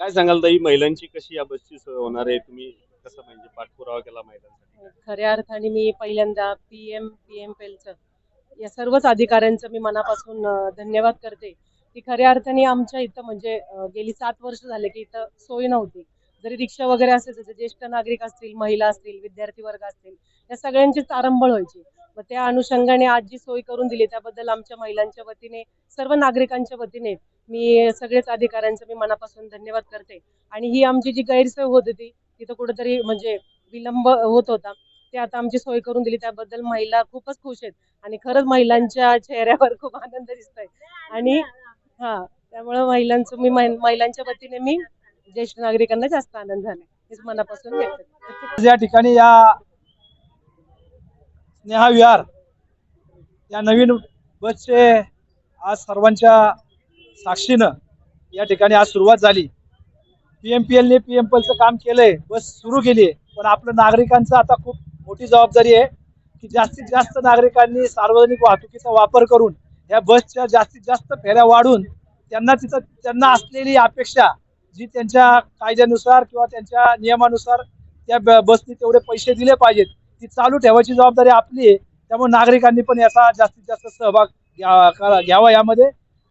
काय सांगाल ताई महिलांची कशी या बसची सोय होणार आहे? तुम्ही कसं म्हणजे पाठपुरावा केला महिलांसाठी? हो, खऱ्या अर्थाने मी पहिल्यांदा पी एम पी एम पेलचं या सर्वच अधिकाऱ्यांचं मी मनापासून अं, धन्यवाद करते. की खऱ्या अर्थाने आमच्या इथं म्हणजे अं, गेली सात वर्ष झाले की इथं सोय नव्हती. जरी रिक्षा वगैरे असेल जसे ज्येष्ठ नागरिक असतील महिला असतील विद्यार्थी वर्ग असतील या सगळ्यांची तारंबळ व्हायची. व त्या अनुषंगाने आज जी सोय करून दिली. त्याबद्दल आमच्या महिलांच्या वतीने सर्व नागरिकांच्या वतीने मी सगळेच अधिकाऱ्यांचं मी मनापासून धन्यवाद करते. आणि ही आमची जी गैरसोय होत होती तिथं कुठेतरी म्हणजे विलंब होत होता. ते आता आमची सोय करून दिली. त्याबद्दल महिला खूपच खुश आहेत. आणि खरंच महिलांच्या चेहऱ्यावर खूप आनंद दिसतोय. आणि हा त्यामुळे महिलांचं मी महिलांच्या वतीने मी ज्येष्ठ नागरिकांना जास्त आनंद झाला हेच मनापासून या ठिकाणी या स्नेहा विहार या नवीन बसचे आज सर्वांच्या साक्षीनं या ठिकाणी आज सुरुवात झाली. पी एम पी एलने पी एम पीएलचं काम केलंय बस सुरू केली आहे. पण आपलं नागरिकांचं आता खूप मोठी जबाबदारी आहे की जास्तीत जास्त नागरिकांनी सार्वजनिक वाहतुकीचा वापर करून या बसच्या जास्तीत जास्त फेऱ्या वाढून त्यांना तिथं त्यांना असलेली अपेक्षा जी त्यांच्या कायद्यानुसार किंवा त्यांच्या नियमानुसार त्या बसने तेवढे पैसे दिले पाहिजेत. ती चालू ठेवायची जबाबदारी आपली आहे. त्यामुळे नागरिकांनी पण याचा जास्तीत जास्त सहभाग घ्या- करा- घ्यावा यामध्ये.